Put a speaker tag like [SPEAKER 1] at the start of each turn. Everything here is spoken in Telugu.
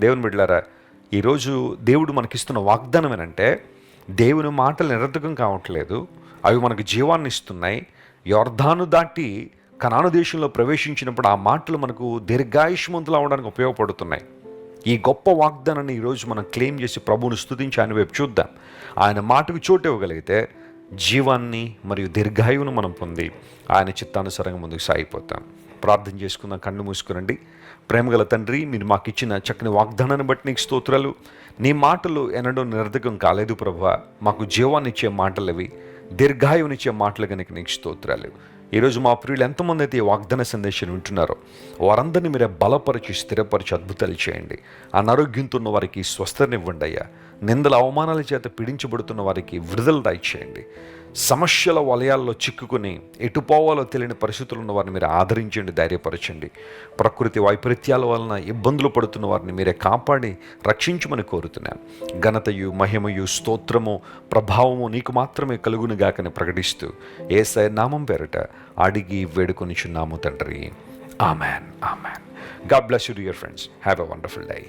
[SPEAKER 1] దేవుని బిడ్డలారా ఈరోజు దేవుడు మనకిస్తున్న వాగ్దానం ఏంటంటే దేవుని మాటలు నిరర్థకం కావట్లేదు అవి మనకు జీవాన్ని ఇస్తున్నాయి యోర్ధాను దాటి కనాను దేశంలో ప్రవేశించినప్పుడు ఆ మాటలు మనకు దీర్ఘాయుష్మంతులు అవడానికి ఉపయోగపడుతున్నాయి. ఈ గొప్ప వాగ్దానాన్ని ఈరోజు మనం క్లెయిమ్ చేసి ప్రభువును స్తుతించి ఆయన వైపు చూద్దాం. ఆయన మాటకు చోటు ఇవ్వగలిగితే జీవాన్ని మరియు దీర్ఘాయువును మనం పొంది ఆయన చిత్తానుసారంగా ముందుకు సాగిపోతాం. ప్రార్థన చేసుకుందాం కన్ను మూసుకురండి. ప్రేమగల తండ్రి మీరు మాకు ఇచ్చిన చక్కని వాగ్దానాన్ని బట్టి నీకు స్తోత్రాలు. నీ మాటలు ఎన్నడూ నిరర్ధకం కాలేదు ప్రభు మాకు జీవాన్నిచ్చే మాటలు అవి దీర్ఘాయువునిచ్చే మాటలు కనుక నీకు స్తోత్రాలు. ఈరోజు మా ప్రియులు ఎంతమంది అయితే ఈ వాగ్దాన సందేశం వింటున్నారో వారందరినీ మీరే బలపరిచి స్థిరపరిచి అద్భుతాలు చేయండి. అనారోగ్యంతో ఉన్న వారికి స్వస్థనివ్వండి అయ్యా. నిందల అవమానాల చేత పీడించబడుతున్న వారికి విడుదల చేయండి సమస్యల వలయాల్లో చిక్కుకుని ఎటు పోవాలో తెలియని పరిస్థితులు ఉన్న వారిని మీరు ఆదరించండి ధైర్యపరచండి. ప్రకృతి వైపరీత్యాల వలన ఇబ్బందులు పడుతున్న వారిని మీరే కాపాడి రక్షించమని కోరుతున్నాను. ఘనతయు మహిమయు స్తోత్రము ప్రభావము నీకు మాత్రమే కలుగునుగాకని ప్రకటిస్తూ ఏసై నామం పేరట అడిగి వేడుకొనిచున్నాము తండ్రి. Amen. Amen. God bless you dear friends. Have a wonderful day.